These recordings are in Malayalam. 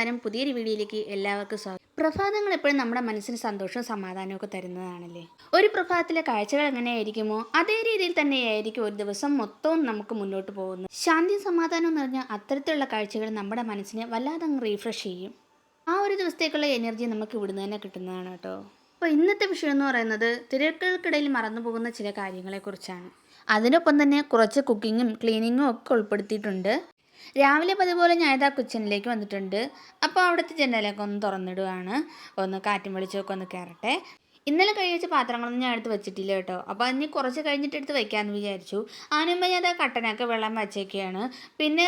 നമസ്കാരം പുതിയൊരു വീഡിയോയിലേക്ക് എല്ലാവർക്കും സ്വാഗതം പ്രഭാതങ്ങൾ എപ്പോഴും നമ്മുടെ മനസ്സിന് സന്തോഷവും സമാധാനവും ഒക്കെ തരുന്നതാണല്ലേ? ഒരു പ്രഭാതത്തിലെ കാഴ്ചകൾ എങ്ങനെയായിരിക്കുമോ അതേ രീതിയിൽ തന്നെയായിരിക്കും ഒരു ദിവസം മൊത്തവും നമുക്ക് മുന്നോട്ട് പോകുന്നത്. ശാന്തിയും സമാധാനവും നിറഞ്ഞ അത്തരത്തിലുള്ള കാഴ്ചകൾ നമ്മുടെ മനസ്സിനെ വല്ലാതെ അങ്ങ് റീഫ്രഷ് ചെയ്യും. ആ ഒരു ദിവസത്തേക്കുള്ള എനർജി നമുക്ക് ഇവിടുന്ന് തന്നെ കിട്ടുന്നതാണ് കേട്ടോ. അപ്പോൾ ഇന്നത്തെ വിഷയം എന്ന് പറയുന്നത് തിരക്കുകൾക്കിടയിൽ മറന്നു പോകുന്ന ചില കാര്യങ്ങളെക്കുറിച്ചാണ്. അതിനൊപ്പം തന്നെ കുറച്ച് കുക്കിങ്ങും ക്ലീനിങ്ങും ഒക്കെ ഉൾപ്പെടുത്തിയിട്ടുണ്ട്. രാവിലെ പതിപോലെ ഞാൻ ഇതാ കിച്ചണിലേക്ക് വന്നിട്ടുണ്ട്. അപ്പോൾ അവിടുത്തെ ജനലൊക്കെ ഒന്ന് തുറന്നിടുകയാണ് ഒന്ന് കാറ്റും വെളിച്ചമൊക്കെ ഒന്ന് കയറട്ടെ. ഇന്നലെ കഴിച്ച പാത്രങ്ങളൊന്നും ഞാൻ എടുത്ത് വെച്ചിട്ടില്ല കേട്ടോ. അപ്പോൾ അതിന് കുറച്ച് കഴിഞ്ഞിട്ട് എടുത്ത് വെക്കാമെന്ന് വിചാരിച്ചു. അതിനുമ്പോൾ ഞാൻ ആ കട്ടനൊക്കെ വെള്ളം വെച്ചേക്കാണ്. പിന്നെ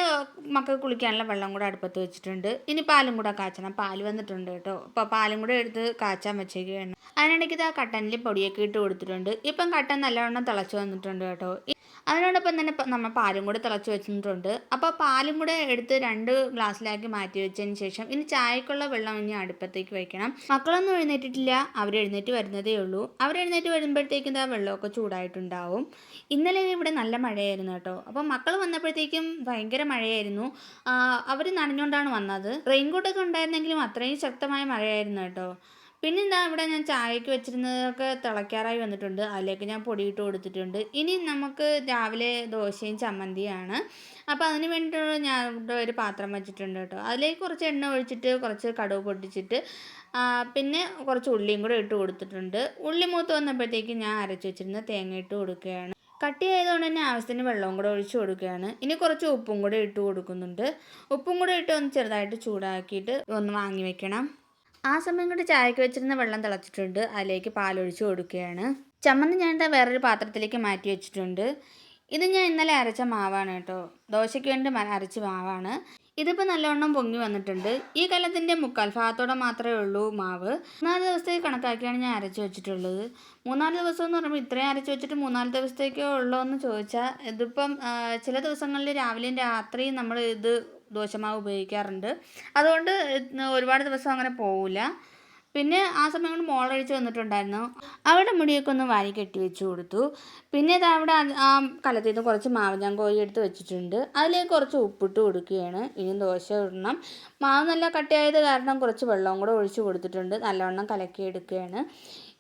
മക്കൾ കുളിക്കാനുള്ള വെള്ളം കൂടെ അടുപ്പത്ത് വെച്ചിട്ടുണ്ട്. ഇനി പാലും കൂടെ കാച്ചണം. പാൽ വന്നിട്ടുണ്ട് കേട്ടോ. അപ്പോൾ പാലും കൂടെ എടുത്ത് കാച്ചാൻ വെച്ചേക്കുകയാണ് അതിനിടയ്ക്ക് ആ കട്ടനിൽ പൊടിയൊക്കെ ഇട്ട് കൊടുത്തിട്ടുണ്ട്. ഇപ്പം കട്ടൻ നല്ലവണ്ണം തിളച്ച് വന്നിട്ടുണ്ട് കേട്ടോ. അതിനോടൊപ്പം തന്നെ നമ്മൾ പാലും കൂടെ തിളച്ച് വെച്ചിട്ടുണ്ട്. അപ്പോൾ പാലും കൂടെ എടുത്ത് രണ്ട് ഗ്ലാസ്സിലാക്കി മാറ്റി വെച്ചതിന് ശേഷം ഇനി ചായക്കുള്ള വെള്ളം ഇനി അടുപ്പത്തേക്ക് വെക്കണം മക്കളൊന്നും എഴുന്നേറ്റിട്ടില്ല. അവർ എഴുന്നേറ്റ് വരുന്നതേ ഉള്ളൂ. അവർ എഴുന്നേറ്റ് വരുമ്പോഴത്തേക്കും ആ വെള്ളമൊക്കെ ചൂടായിട്ടുണ്ടാവും. ഇന്നലെ ഇവിടെ നല്ല മഴയായിരുന്നു കേട്ടോ. അപ്പോൾ മക്കൾ വന്നപ്പോഴത്തേക്കും ഭയങ്കര മഴയായിരുന്നു. അവർ നനഞ്ഞുകൊണ്ടാണ് വന്നത്. റെയിൻകോട്ടൊക്കെ ഉണ്ടായിരുന്നെങ്കിലും അത്രയും ശക്തമായ മഴയായിരുന്നു കേട്ടോ. പിന്നെ എന്താ ഇവിടെ ഞാൻ ചായക്ക് വെച്ചിരുന്നതൊക്കെ തിളയ്ക്കാറായി വന്നിട്ടുണ്ട്. അതിലേക്ക് ഞാൻ പൊടിയിട്ട് കൊടുത്തിട്ടുണ്ട്. ഇനി നമുക്ക് രാവിലെ ദോശയും ചമ്മന്തിയാണ് അപ്പോൾ അതിന് വേണ്ടിയിട്ടുള്ള ഞാൻ ഇവിടെ ഒരു പാത്രം വെച്ചിട്ടുണ്ട് കേട്ടോ. അതിലേക്ക് കുറച്ച് എണ്ണ ഒഴിച്ചിട്ട് കുറച്ച് കടുവ് പൊട്ടിച്ചിട്ട് പിന്നെ കുറച്ച് ഉള്ളിയും കൂടെ ഇട്ട് കൊടുത്തിട്ടുണ്ട്. ഉള്ളി മൂത്ത് വന്നപ്പോഴത്തേക്ക് ഞാൻ അരച്ച് വെച്ചിരുന്ന തേങ്ങ ഇട്ട് കൊടുക്കുകയാണ്. കട്ടി ആയതുകൊണ്ട് തന്നെ ആവശ്യത്തിന് വെള്ളവും കൂടെ ഒഴിച്ചു കൊടുക്കുകയാണ്. ഇനി കുറച്ച് ഉപ്പും കൂടെ ഇട്ട് കൊടുക്കുന്നുണ്ട്. ഉപ്പും കൂടെ ഇട്ട് ഒന്ന് ചെറുതായിട്ട് ചൂടാക്കിയിട്ട് ഒന്ന് വാങ്ങി വെക്കണം. ആ സമയം കൊണ്ട് ചായക്ക് വെച്ചിരുന്ന വെള്ളം തിളച്ചിട്ടുണ്ട്. അതിലേക്ക് പാലൊഴിച്ച് കൊടുക്കുകയാണ്. ചമ്മന്തി ദാ വേറൊരു പാത്രത്തിലേക്ക് മാറ്റി വെച്ചിട്ടുണ്ട്. ഇത് ഞാൻ ഇന്നലെ അരച്ച മാവാണ് കേട്ടോ. ദോശയ്ക്ക് വേണ്ടി അരച്ച മാവാണ്. ഇതിപ്പോൾ നല്ലവണ്ണം പൊങ്ങി വന്നിട്ടുണ്ട്. ഈ കലത്തിന്റെ മുക്കാൽ ഭാഗത്തോടെ മാത്രമേ ഉള്ളൂ മാവ്. മൂന്നാൽ ദിവസത്തേക്ക് കണക്കാക്കിയാണ് ഞാൻ അരച്ച് വെച്ചിട്ടുള്ളത്. മൂന്നാൽ ദിവസം എന്ന് പറയുമ്പോൾ ഇത്രയും അരച്ച് വെച്ചിട്ട് മൂന്നാൽ ദിവസത്തേക്കോ ഉള്ളോ എന്ന് ചോദിച്ചാൽ ഇതിപ്പം ചില ദിവസങ്ങളിൽ രാവിലെയും രാത്രിയും നമ്മൾ ഇത് ദോശമാവ് ഉപയോഗിക്കാറുണ്ട്. അതുകൊണ്ട് ഒരുപാട് ദിവസം അങ്ങനെ പോവില്ല പിന്നെ ആ സമയം കൊണ്ട് മോളഴിച്ച് വന്നിട്ടുണ്ടായിരുന്നു. അവിടെ മുടിയൊക്കെ ഒന്ന് വാരി കെട്ടി വെച്ച് കൊടുത്തു. പിന്നെ ഇത് അവിടെ ആ കലത്തിൽ നിന്ന് കുറച്ച് മാവ് ഞാൻ കോഴി എടുത്ത് വെച്ചിട്ടുണ്ട്. അതിലേക്ക് കുറച്ച് ഉപ്പിട്ട് കൊടുക്കുകയാണ്. ഇനി ദോശ ഇടണം. മാവ് നല്ല കട്ടിയായത് കാരണം കുറച്ച് വെള്ളവും കൂടെ ഒഴിച്ച് കൊടുത്തിട്ടുണ്ട്. നല്ലവണ്ണം കലക്കി എടുക്കുകയാണ്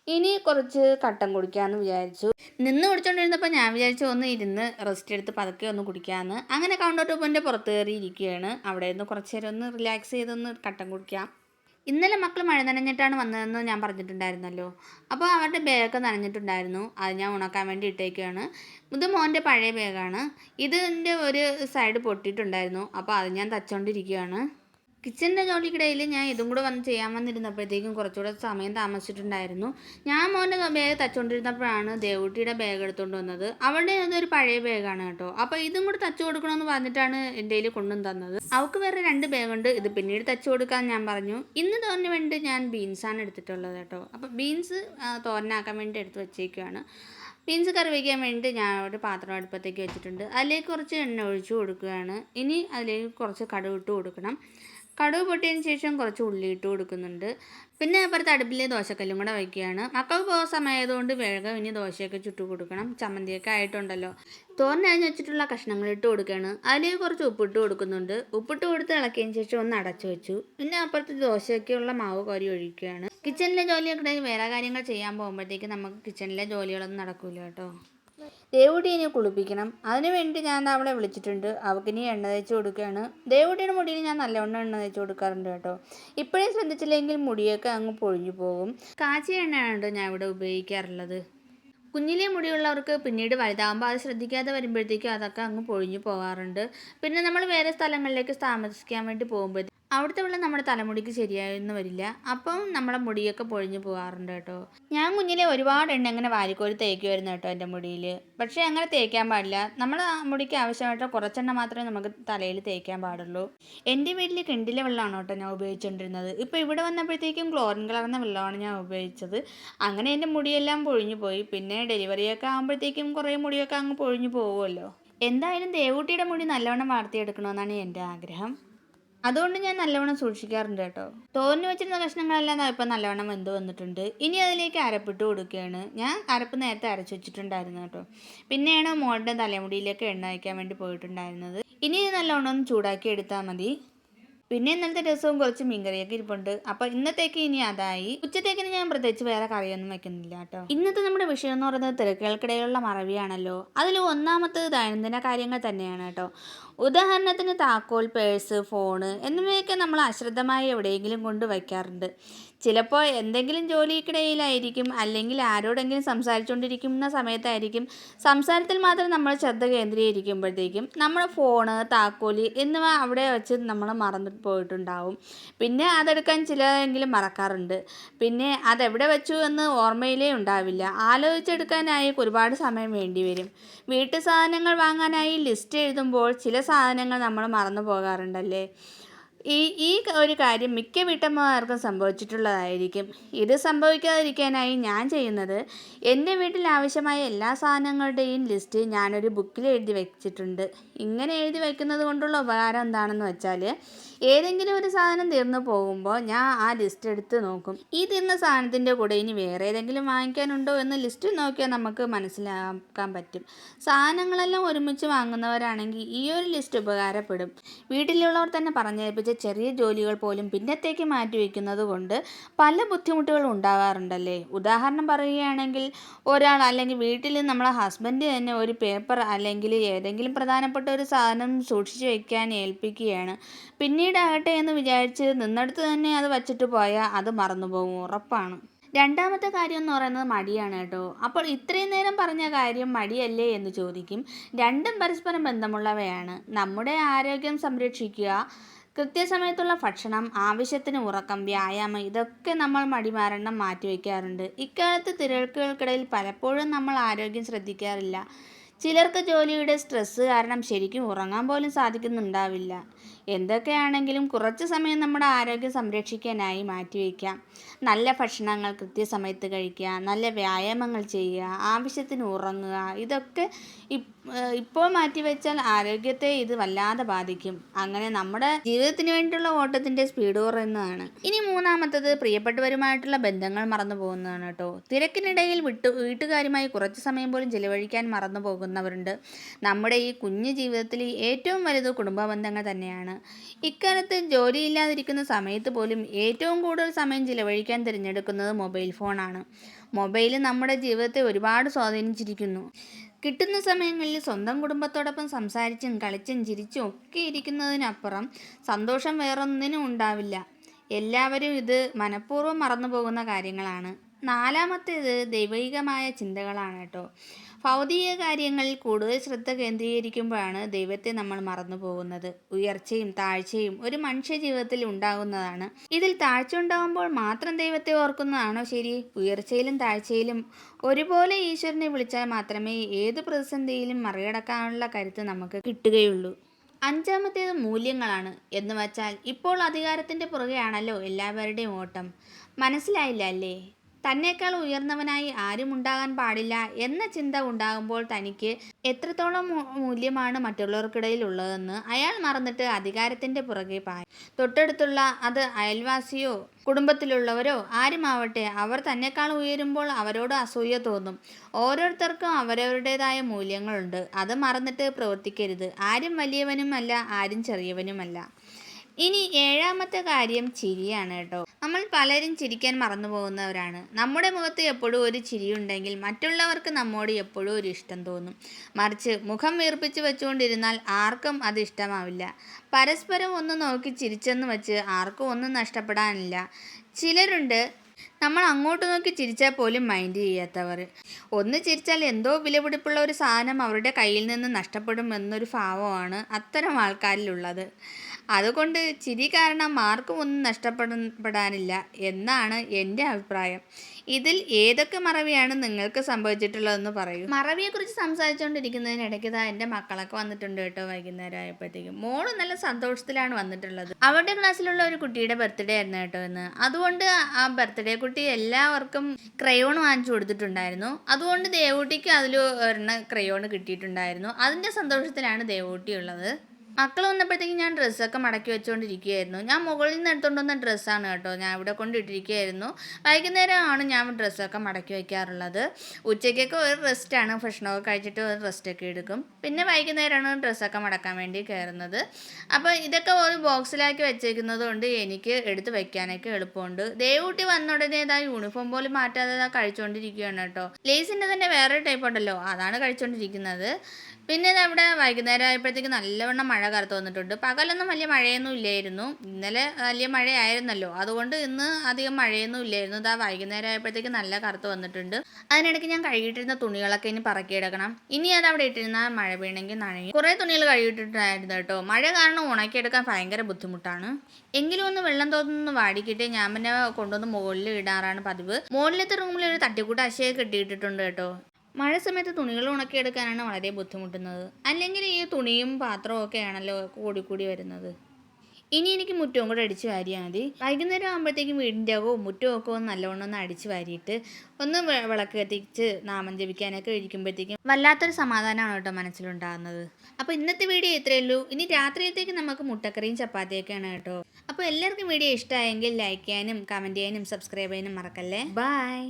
ഇനി കുറച്ച് കട്ടൻ കുടിക്കാമെന്ന് വിചാരിച്ചു. നിന്ന് കുടിച്ചോണ്ടിരുന്നപ്പോൾ ഞാൻ വിചാരിച്ചു ഒന്ന് ഇരുന്ന് റെസ്റ്റ് എടുത്ത് പതുക്കെ ഒന്ന് കുടിക്കാമെന്ന് അങ്ങനെ കൗണ്ടർ ടോപ്പിന്റെ പുറത്ത് കയറി ഇരിക്കുകയാണ്. അവിടെ നിന്ന് കുറച്ച് നേരം ഒന്ന് റിലാക്സ് ചെയ്തൊന്ന് കട്ടൻ കുടിക്കാം. ഇന്നലെ മക്കൾ മഴ നനഞ്ഞിട്ടാണ് വന്നതെന്ന് ഞാൻ പറഞ്ഞിട്ടുണ്ടായിരുന്നല്ലോ. അപ്പോൾ അവരുടെ ബാഗൊക്കെ നനഞ്ഞിട്ടുണ്ടായിരുന്നു. അത് ഞാൻ ഉണക്കാൻ വേണ്ടി ഇട്ടേക്കുകയാണ് ഇത് മോന്റെ പഴയ ബാഗാണ് ഇതിന്റെ ഒരു സൈഡ് പൊട്ടിയിട്ടുണ്ടായിരുന്നു. അപ്പോൾ അത് ഞാൻ തച്ചുകൊണ്ടിരിക്കുകയാണ് കിച്ചണിന്റെ ജോലിക്കിടയിൽ ഞാൻ ഇതും കൂടെ വന്ന് ചെയ്യാൻ വന്നിരുന്നപ്പോഴത്തേക്കും കുറച്ചുകൂടെ സമയം താമസിച്ചിട്ടുണ്ടായിരുന്നു. ഞാൻ മോന്റെ ബാഗ് തച്ചുകൊണ്ടിരുന്നപ്പോഴാണ് ദേവൂട്ടിയുടെ ബാഗ് എടുത്തുകൊണ്ട് വന്നത്. അവളുടെ അതൊരു പഴയ ബാഗാണ് കേട്ടോ. അപ്പോൾ ഇതും കൂടെ തച്ചു കൊടുക്കണമെന്ന് പറഞ്ഞിട്ടാണ് എന്റെ കയ്യിൽ കൊണ്ടുവന്ന് തന്നത്. അവൾക്ക് വേറെ രണ്ട് ബാഗുണ്ട് ഇത് പിന്നീട് തച്ചു കൊടുക്കാൻ ഞാൻ പറഞ്ഞു. ഇന്ന് തോന്നിന് വേണ്ടി ഞാൻ ബീൻസാണ് എടുത്തിട്ടുള്ളത് കേട്ടോ. അപ്പോൾ ബീൻസ് തോരനാക്കാൻ വേണ്ടി എടുത്ത് വെച്ചേക്കുവാണ്. ബീൻസ് കറി വയ്ക്കാൻ വേണ്ടി ഞാൻ ഒരു പാത്രം അടുപ്പത്തേക്ക് വെച്ചിട്ടുണ്ട്. അതിലേക്ക് കുറച്ച് എണ്ണ ഒഴിച്ചു കൊടുക്കുകയാണ്. ഇനി അതിലേക്ക് കുറച്ച് കടുക് ഇട്ട് കൊടുക്കണം. കടുക് പൊട്ടിയതിന് ശേഷം കുറച്ച് ഉള്ളി ഇട്ട് കൊടുക്കുന്നുണ്ട്. പിന്നെ അപ്പുറത്ത് അടുപ്പിലെ ദോശക്കല്ലും കൂടെ വയ്ക്കുകയാണ് മക്കൾക്ക് പോകുന്ന സമയമായതുകൊണ്ട് വേഗം ഇനി ദോശയൊക്കെ ചുട്ടു കൊടുക്കണം. ചമ്മന്തിയൊക്കെ ആയിട്ടുണ്ടല്ലോ. തോരനരിഞ്ഞ് വെച്ചിട്ടുള്ള കഷ്ണങ്ങൾ ഇട്ട് കൊടുക്കുകയാണ്. അതിലേക്ക് കുറച്ച് ഉപ്പിട്ട് കൊടുക്കുന്നുണ്ട്. ഉപ്പിട്ട് കൊടുത്ത് ഇളക്കിയതിന് ശേഷം ഒന്ന് അടച്ചു വെച്ചു. പിന്നെ അപ്പുറത്ത് ദോശയ്ക്കുള്ള മാവ് കോരി ഒഴിക്കുകയാണ്. കിച്ചണിലെ ജോലിയൊക്കെ വേറെ കാര്യങ്ങൾ ചെയ്യാൻ പോകുമ്പോഴത്തേക്ക് നമുക്ക് കിച്ചണിലെ ജോലികളൊന്നും നടക്കില്ല കേട്ടോ. ദേവുട്ടീനെ കുളിപ്പിക്കണം. അതിനുവേണ്ടി ഞാൻ അവളെ വിളിച്ചിട്ടുണ്ട്. അവൾക്ക് ഇനി എണ്ണ തേച്ച് കൊടുക്കുകയാണ്. ദേവുട്ടിയുടെ മുടിയിൽ ഞാൻ നല്ലവണ്ണം എണ്ണ തേച്ച് കൊടുക്കാറുണ്ട് കേട്ടോ. ഇപ്പോഴേ ശ്രദ്ധിച്ചില്ലെങ്കിൽ മുടിയൊക്കെ അങ്ങ് പൊഴിഞ്ഞു പോകും. കാച്ചിയ എണ്ണയാണ് ഞാൻ ഇവിടെ ഉപയോഗിക്കാറുള്ളത്. കുഞ്ഞിലെ മുടിയുള്ളവർക്ക് പിന്നീട് വലുതാകുമ്പോൾ അത് ശ്രദ്ധിക്കാതെ വരുമ്പോഴത്തേക്കും അതൊക്കെ അങ്ങ് പൊഴിഞ്ഞു പോകാറുണ്ട്. പിന്നെ നമ്മൾ വേറെ സ്ഥലങ്ങളിലേക്ക് താമസിക്കാൻ വേണ്ടി പോകുമ്പോൾ അവിടുത്തെ വെള്ളം നമ്മുടെ തലമുടിക്ക് ശരിയായെന്ന് വരില്ല. അപ്പം നമ്മുടെ മുടിയൊക്കെ പൊഴിഞ്ഞു പോകാറുണ്ട് കേട്ടോ. ഞാൻ കുഞ്ഞിലെ ഒരുപാട് എണ്ണ അങ്ങനെ വാരിക്കോരി തേക്കുമായിരുന്നു കേട്ടോ എന്റെ മുടിയിൽ പക്ഷേ അങ്ങനെ തേക്കാൻ പാടില്ല. നമ്മുടെ മുടിക്ക് ആവശ്യമായിട്ട് കുറച്ചെണ്ണ മാത്രമേ നമുക്ക് തലയിൽ തേക്കാൻ പാടുള്ളൂ. എന്റെ വീട്ടിൽ കിണ്ടിലെ വെള്ളമാണ് കേട്ടോ ഞാൻ ഉപയോഗിച്ചുകൊണ്ടിരുന്നത് ഇപ്പോൾ ഇവിടെ വന്നപ്പോഴത്തേക്കും ക്ലോറിൻ കലർന്ന വെള്ളമാണ് ഞാൻ ഉപയോഗിച്ചത്. അങ്ങനെ എന്റെ മുടിയെല്ലാം പൊഴിഞ്ഞു പോയി. പിന്നെ ഡെലിവറിയൊക്കെ ആകുമ്പോഴത്തേക്കും കുറേ മുടിയൊക്കെ അങ്ങ് പൊഴിഞ്ഞു പോകുമല്ലോ. എന്തായാലും ദേവൂട്ടിയുടെ മുടി നല്ലവണ്ണം വളർത്തിയെടുക്കണമെന്നാണ് എന്റെ ആഗ്രഹം. അതുകൊണ്ട് ഞാൻ നല്ലവണ്ണം സൂക്ഷിക്കാറുണ്ട് കേട്ടോ. തോന്നി വെച്ചിരുന്ന കഷ്ണങ്ങളെല്ലാം ഇപ്പം നല്ലവണ്ണം വെന്ത് വന്നിട്ടുണ്ട്. ഇനി അതിലേക്ക് അരപ്പിട്ട് കൊടുക്കുകയാണ്. ഞാൻ അരപ്പ് നേരത്തെ അരച്ച് വെച്ചിട്ടുണ്ടായിരുന്നു കേട്ടോ. പിന്നെയാണ് മോളുടെ തലമുടിയിലേക്ക് എണ്ണ വയ്ക്കാൻ വേണ്ടി പോയിട്ടുണ്ടായിരുന്നത്. ഇനി നല്ലവണ്ണം ചൂടാക്കി എടുത്താൽ മതി. പിന്നെ ഇന്നലത്തെ ദിവസവും കുറച്ച് മീൻകറിയൊക്കെ ഇരിപ്പുണ്ട്. അപ്പോൾ ഇന്നത്തേക്ക് ഇനി അതായി. ഉച്ചത്തേക്കിന് ഞാൻ പ്രത്യേകിച്ച് വേറെ കറിയൊന്നും വെക്കുന്നില്ല കേട്ടോ. ഇന്നത്തെ നമ്മുടെ വിഷയം എന്ന് പറയുന്നത് തിരക്കുകൾക്കിടയിലുള്ള മറവിയാണല്ലോ. അതിൽ ഒന്നാമത്തെ ദൈനംദിന കാര്യങ്ങൾ തന്നെയാണ് കേട്ടോ. ഉദാഹരണത്തിന് താക്കോൽ പേഴ്സ് ഫോണ് എന്നിവയൊക്കെ നമ്മൾ അശ്രദ്ധമായി എവിടെയെങ്കിലും കൊണ്ട് വയ്ക്കാറുണ്ട്. ചിലപ്പോൾ എന്തെങ്കിലും ജോലിക്കിടയിലായിരിക്കും അല്ലെങ്കിൽ ആരോടെങ്കിലും സംസാരിച്ചുകൊണ്ടിരിക്കുന്ന സമയത്തായിരിക്കും. സംസാരത്തിൽ മാത്രം നമ്മൾ ശ്രദ്ധ കേന്ദ്രീകരിക്കുമ്പോഴത്തേക്കും നമ്മുടെ ഫോണ് താക്കോൽ എന്നിവ അവിടെ വെച്ച് നമ്മൾ മറന്നു പോയിട്ടുണ്ടാവും. പിന്നെ അതെടുക്കാൻ ചിലരെങ്കിലും മറക്കാറുണ്ട്. പിന്നെ അതെവിടെ വെച്ചു എന്ന് ഓർമ്മയിലേ ഉണ്ടാവില്ല. ആലോചിച്ചെടുക്കാനായി ഒരുപാട് സമയം വേണ്ടി വരും. വീട്ടു സാധനങ്ങൾ വാങ്ങാനായി ലിസ്റ്റ് എഴുതുമ്പോൾ ചില സാധനങ്ങൾ നമ്മൾ മറന്നു പോകാറുണ്ടല്ലേ? ഈ ഈ ഒരു കാര്യം മിക്ക വീട്ടമ്മമാർക്കും സംഭവിച്ചിട്ടുള്ളതായിരിക്കും. ഇത് സംഭവിക്കാതിരിക്കാനായി ഞാൻ ചെയ്യുന്നത് എന്റെ വീട്ടിൽ ആവശ്യമായ എല്ലാ സാധനങ്ങളുടെയും ലിസ്റ്റ് ഞാനൊരു ബുക്കിൽ എഴുതി വെച്ചിട്ടുണ്ട്. ഇങ്ങനെ എഴുതി വയ്ക്കുന്നത് കൊണ്ടുള്ള ഉപകാരം എന്താണെന്ന് വെച്ചാൽ ഏതെങ്കിലും ഒരു സാധനം തീർന്നു പോകുമ്പോൾ ഞാൻ ആ ലിസ്റ്റ് എടുത്ത് നോക്കും. ഈ തീർന്ന സാധനത്തിന്റെ കൂടെ ഇനി വേറെ ഏതെങ്കിലും വാങ്ങിക്കാനുണ്ടോ എന്ന് ലിസ്റ്റ് നോക്കിയാൽ നമുക്ക് മനസ്സിലാക്കാൻ പറ്റും. സാധനങ്ങളെല്ലാം ഒരുമിച്ച് വാങ്ങുന്നവരാണെങ്കിൽ ഈ ഒരു ലിസ്റ്റ് ഉപകാരപ്പെടും. വീട്ടിലുള്ളവർ തന്നെ പറഞ്ഞേൽപ്പിച്ച ചെറിയ ജോലികൾ പോലും പിന്നത്തേക്ക് മാറ്റിവെക്കുന്നത് കൊണ്ട് പല ബുദ്ധിമുട്ടുകളും ഉണ്ടാകാറുണ്ടല്ലേ? ഉദാഹരണം പറയുകയാണെങ്കിൽ ഒരാൾ അല്ലെങ്കിൽ വീട്ടിൽ നമ്മളെ ഹസ്ബൻഡ് തന്നെ ഒരു പേപ്പർ അല്ലെങ്കിൽ ഏതെങ്കിലും പ്രധാനപ്പെട്ട ഒരു സാധനം സൂക്ഷിച്ചു വെക്കാൻ ഏൽപ്പിക്കുകയാണ്. പിന്നീടാകട്ടെ എന്ന് വിചാരിച്ച് നിന്നടുത്ത് തന്നെ അത് വച്ചിട്ട് പോയാൽ അത് മറന്നുപോകും ഉറപ്പാണ്. രണ്ടാമത്തെ കാര്യം എന്ന് പറയുന്നത് മടിയാണ് കേട്ടോ. അപ്പോൾ ഇത്രയും നേരം പറഞ്ഞ കാര്യം മടിയല്ലേ എന്ന് ചോദിക്കും. രണ്ടും പരസ്പരം ബന്ധമുള്ളവയാണ്. നമ്മുടെ ആരോഗ്യം സംരക്ഷിക്കുക കൃത്യസമയത്തുള്ള ഭക്ഷണം ആവശ്യത്തിന് ഉറക്കം വ്യായാമം ഇതൊക്കെ നമ്മൾ മടിമാരണം മാറ്റിവെക്കാറുണ്ട് ഇക്കാലത്ത് തിരക്കുകൾക്കിടയിൽ പലപ്പോഴും നമ്മൾ ആരോഗ്യം ശ്രദ്ധിക്കാറില്ല. ചിലർക്ക് ജോലിയുടെ സ്ട്രെസ്സ് കാരണം ശരിക്കും ഉറങ്ങാൻ പോലും സാധിക്കുന്നുണ്ടാവില്ല. എന്തൊക്കെയാണെങ്കിലും കുറച്ച് സമയം നമ്മുടെ ആരോഗ്യം സംരക്ഷിക്കാനായി മാറ്റിവെക്കാം നല്ല ഭക്ഷണങ്ങൾ കൃത്യസമയത്ത് കഴിക്കുക നല്ല വ്യായാമങ്ങൾ ചെയ്യുക ആവശ്യത്തിന് ഉറങ്ങുക ഇതൊക്കെ ഇപ്പോൾ മാറ്റിവെച്ചാൽ ആരോഗ്യത്തെ ഇത് വല്ലാതെ ബാധിക്കും. അങ്ങനെ നമ്മുടെ ജീവിതത്തിന് വേണ്ടിയുള്ള ഓട്ടത്തിന്റെ സ്പീഡ് കുറയുന്നതാണ്. ഇനി മൂന്നാമത്തത് പ്രിയപ്പെട്ടവരുമായിട്ടുള്ള ബന്ധങ്ങൾ മറന്നു പോകുന്നതാണ് കേട്ടോ. തിരക്കിനിടയിൽ വിട്ടു വീട്ടുകാരുമായി കുറച്ച് സമയം പോലും ചിലവഴിക്കാൻ മറന്നു പോകുന്നവരുണ്ട്. നമ്മുടെ ഈ കുഞ്ഞു ജീവിതത്തിൽ ഏറ്റവും വലുത് കുടുംബ ബന്ധങ്ങൾ തന്നെയാണ്. ഇക്കാലത്ത് ജോലിയില്ലാതിരിക്കുന്ന സമയത്ത് പോലും ഏറ്റവും കൂടുതൽ സമയം ചിലവഴിക്കാൻ തിരഞ്ഞെടുക്കുന്നത് മൊബൈൽ ഫോണാണ്. മൊബൈൽ നമ്മുടെ ജീവിതത്തെ ഒരുപാട് സ്വാധീനിച്ചിരിക്കുന്നു. കിട്ടുന്ന സമയങ്ങളിൽ സ്വന്തം കുടുംബത്തോടൊപ്പം സംസാരിച്ചും കളിച്ചും ചിരിച്ചും ഒക്കെ ഇരിക്കുന്നതിനപ്പുറം സന്തോഷം വേറൊന്നിനും ഉണ്ടാവില്ല. എല്ലാവരും ഇത് മനഃപൂർവം മറന്നു പോകുന്ന കാര്യങ്ങളാണ്. നാലാമത്തേത് ദൈവികമായ ചിന്തകളാണ് കേട്ടോ. ഭൗതിക കാര്യങ്ങളിൽ കൂടുതൽ ശ്രദ്ധ കേന്ദ്രീകരിക്കുമ്പോഴാണ് ദൈവത്തെ നമ്മൾ മറന്നു പോകുന്നത് ഉയർച്ചയും താഴ്ചയും ഒരു മനുഷ്യ ജീവിതത്തിൽ ഉണ്ടാകുന്നതാണ്. ഇതിൽ താഴ്ച ഉണ്ടാകുമ്പോൾ മാത്രം ദൈവത്തെ ഓർക്കുന്നതാണോ ശരി? ഉയർച്ചയിലും താഴ്ചയിലും. ഒരുപോലെ ഈശ്വരനെ വിളിച്ചാൽ മാത്രമേ ഏത് പ്രതിസന്ധിയിലും മറികടക്കാനുള്ള കരുത്ത് നമുക്ക് കിട്ടുകയുള്ളൂ. അഞ്ചാമത്തേത് മൂല്യങ്ങളാണ് എന്ന് വച്ചാൽ ഇപ്പോൾ അധികാരത്തിന്റെ പുറകെയാണല്ലോ എല്ലാവരുടെയും ഓട്ടം. മനസ്സിലായില്ല അല്ലേ? തന്നേക്കാൾ ഉയർന്നവനായി ആരും ഉണ്ടാകാൻ പാടില്ല എന്ന ചിന്ത ഉണ്ടാകുമ്പോൾ തനിക്ക് എത്രത്തോളം മൂല്യമാണ് മറ്റുള്ളവർക്കിടയിൽ ഉള്ളതെന്ന് അയാൾ മറന്നിട്ട് അധികാരത്തിന്റെ പുറകെ പായി തൊട്ടടുത്തുള്ള അത് അയൽവാസിയോ കുടുംബത്തിലുള്ളവരോ ആരുമാവട്ടെ അവർ തന്നെക്കാൾ ഉയരുമ്പോൾ അവരോട് അസൂയ തോന്നും. ഓരോരുത്തർക്കും അവരവരുടേതായ മൂല്യങ്ങളുണ്ട്. അത് മറന്നിട്ട് പ്രവർത്തിക്കരുത്. ആരും വലിയവനുമല്ല ആരും ചെറിയവനുമല്ല. ഇനി ഏഴാമത്തെ കാര്യം ചിരിയാണ് കേട്ടോ. നമ്മൾ പലരും ചിരിക്കാൻ മറന്നു പോകുന്നവരാണ് നമ്മുടെ മുഖത്ത് എപ്പോഴും ഒരു ചിരിയുണ്ടെങ്കിൽ മറ്റുള്ളവർക്ക് നമ്മോട് എപ്പോഴും ഒരു ഇഷ്ടം തോന്നും. മറിച്ച് മുഖം വീർപ്പിച്ച് വെച്ചുകൊണ്ടിരുന്നാൽ ആർക്കും അത് ഇഷ്ടമാവില്ല. പരസ്പരം ഒന്ന് നോക്കി ചിരിച്ചെന്ന് വെച്ച് ആർക്കും ഒന്നും നഷ്ടപ്പെടാനില്ല. ചിലരുണ്ട് നമ്മൾ അങ്ങോട്ട് നോക്കി ചിരിച്ചാൽ പോലും മൈൻഡ് ചെയ്യാത്തവർ. ഒന്ന് ചിരിച്ചാൽ എന്തോ വിലപിടിപ്പുള്ള ഒരു സാധനം അവരുടെ കയ്യിൽ നിന്ന് നഷ്ടപ്പെടും എന്നൊരു ഭാവമാണ് അത്തരം ആൾക്കാരിലുള്ളത്. അതുകൊണ്ട് ചിരി കാരണം മാർക്കും ഒന്നും നഷ്ടപ്പെടാനില്ല എന്നാണ് എന്റെ അഭിപ്രായം. ഇതിൽ ഏതൊക്കെ മറവിയാണ് നിങ്ങൾക്ക് സംഭവിച്ചിട്ടുള്ളതെന്ന് പറയൂ. മറവിയെക്കുറിച്ച് സംസാരിച്ചുകൊണ്ടിരിക്കുന്നതിനിടയ്ക്ക് ഇതാ എന്റെ മക്കളൊക്കെ വന്നിട്ടുണ്ട് കേട്ടോ വൈകുന്നേരം ആയപ്പോഴത്തേക്കും. മോൾ നല്ല സന്തോഷത്തിലാണ് വന്നിട്ടുള്ളത്. അവരുടെ ക്ലാസ്സിലുള്ള ഒരു കുട്ടിയുടെ ബർത്ത്ഡേ ആയിരുന്നു കേട്ടോ ഇന്ന്. അതുകൊണ്ട് ആ ബർത്ത്ഡേ കുട്ടി എല്ലാവർക്കും ക്രയോൺ വാങ്ങിച്ചു കൊടുത്തിട്ടുണ്ടായിരുന്നു. അതുകൊണ്ട് ദേവൂട്ടിക്ക് അതിൽ ഒരെണ്ണം ക്രയോൺ കിട്ടിയിട്ടുണ്ടായിരുന്നു. അതിന്റെ സന്തോഷത്തിലാണ് ദേവൂട്ടി ഉള്ളത്. മക്കൾ വന്നപ്പോഴത്തേക്കും ഞാൻ ഡ്രസ്സൊക്കെ മടക്കി വെച്ചുകൊണ്ടിരിക്കുകയായിരുന്നു ഞാൻ മുകളിൽ നിന്ന് എടുത്തുകൊണ്ട് വന്ന ഡ്രസ്സാണ് കേട്ടോ ഞാൻ ഇവിടെ കൊണ്ടിട്ടിരിക്കുകയായിരുന്നു വൈകുന്നേരമാണ് ഞാൻ ഡ്രസ്സൊക്കെ മടക്കി വയ്ക്കാറുള്ളത് ഉച്ചയ്ക്കൊക്കെ ഒരു റെസ്റ്റാണ് ഭക്ഷണമൊക്കെ കഴിച്ചിട്ട് ഒരു റെസ്റ്റൊക്കെ എടുക്കും. പിന്നെ വൈകുന്നേരമാണ് ഡ്രസ്സൊക്കെ മടക്കാൻ വേണ്ടി കയറുന്നത്. അപ്പോൾ ഇതൊക്കെ ഒരു ബോക്സിലാക്കി വെച്ചേക്കുന്നത് കൊണ്ട് എനിക്ക് എടുത്ത് വയ്ക്കാനൊക്കെ എളുപ്പമുണ്ട്. ദേവൂട്ടി വന്ന ഉടനെ ഇതാ യൂണിഫോം പോലും മാറ്റാതെ കഴിച്ചുകൊണ്ടിരിക്കുകയാണ് കേട്ടോ. ലേസിന്റെ തന്നെ വേറെ ടൈപ്പ് ഉണ്ടല്ലോ. അതാണ് കഴിച്ചുകൊണ്ടിരിക്കുന്നത് പിന്നെ നമ്മുടെ വൈകുന്നേരം ആയപ്പോഴത്തേക്ക് നല്ലവണ്ണം മഴ കറുത്ത് വന്നിട്ടുണ്ട്. പകലൊന്നും വലിയ മഴയൊന്നും ഇല്ലായിരുന്നു. ഇന്നലെ വലിയ മഴയായിരുന്നല്ലോ. അതുകൊണ്ട് ഇന്ന് അധികം മഴയൊന്നും ഇല്ലായിരുന്നു. ഇതാ വൈകുന്നേരം ആയപ്പോഴത്തേക്ക് നല്ല കറുത്ത് വന്നിട്ടുണ്ട്. അതിനിടയ്ക്ക് ഞാൻ കഴുകിയിട്ടിരുന്ന തുണികളൊക്കെ ഇനി പറക്കിയെടുക്കണം ഇനി അത് അവിടെ ഇട്ടിരുന്ന മഴ വീണെങ്കിൽ നനയും. കുറേ തുണികൾ കഴുകിയിട്ടിട്ടായിരുന്നു കേട്ടോ. മഴ കാരണം ഉണക്കിയെടുക്കാൻ ഭയങ്കര ബുദ്ധിമുട്ടാണ്. എങ്കിലും ഒന്ന് വെള്ളം തോന്നുന്നു വാടിക്കിട്ട് ഞാൻ പിന്നെ കൊണ്ടുവന്ന് മുകളിൽ ഇടാറാണ് പതിവ്. മുകളിലത്തെ റൂമിൽ ഒരു തട്ടിക്കൂട്ട അശയൊക്കെ കെട്ടിയിട്ടിട്ടുണ്ട് കേട്ടോ. മഴ സമയത്ത് തുണികൾ ഉണക്കിയെടുക്കാനാണ് വളരെ ബുദ്ധിമുട്ടുന്നത്. അല്ലെങ്കിൽ ഈ തുണിയും പാത്രവും ഒക്കെ ആണല്ലോ കൂടിക്കൂടി വരുന്നത്. ഇനി എനിക്ക് മുറ്റവും കൂടെ അടിച്ച് വാരിയാൽ മതി. വൈകുന്നേരം ആകുമ്പോഴത്തേക്കും വീടിന്റെ അകവും മുറ്റവും ഒക്കെ ഒന്ന് നല്ലവണ്ണം ഒന്ന് അടിച്ച് വാരിയിട്ട് ഒന്ന് വിളക്ക് കത്തിച്ച് നാമം ജപിക്കാനൊക്കെ ഇരിക്കുമ്പോഴത്തേക്കും വല്ലാത്തൊരു സമാധാനമാണ് കേട്ടോ മനസ്സിലുണ്ടാകുന്നത്. അപ്പോൾ ഇന്നത്തെ വീഡിയോ ഇത്രയേ ഉള്ളൂ. ഇനി രാത്രിയത്തേക്ക് നമുക്ക് മുട്ടക്കറിയും ചപ്പാത്തിയൊക്കെയാണ് കേട്ടോ. അപ്പോൾ എല്ലാവർക്കും വീഡിയോ ഇഷ്ടമായെങ്കിൽ ലൈക്ക് ചെയ്യാനും കമന്റ് ചെയ്യാനും സബ്സ്ക്രൈബ് ചെയ്യാനും മറക്കല്ലേ. ബൈ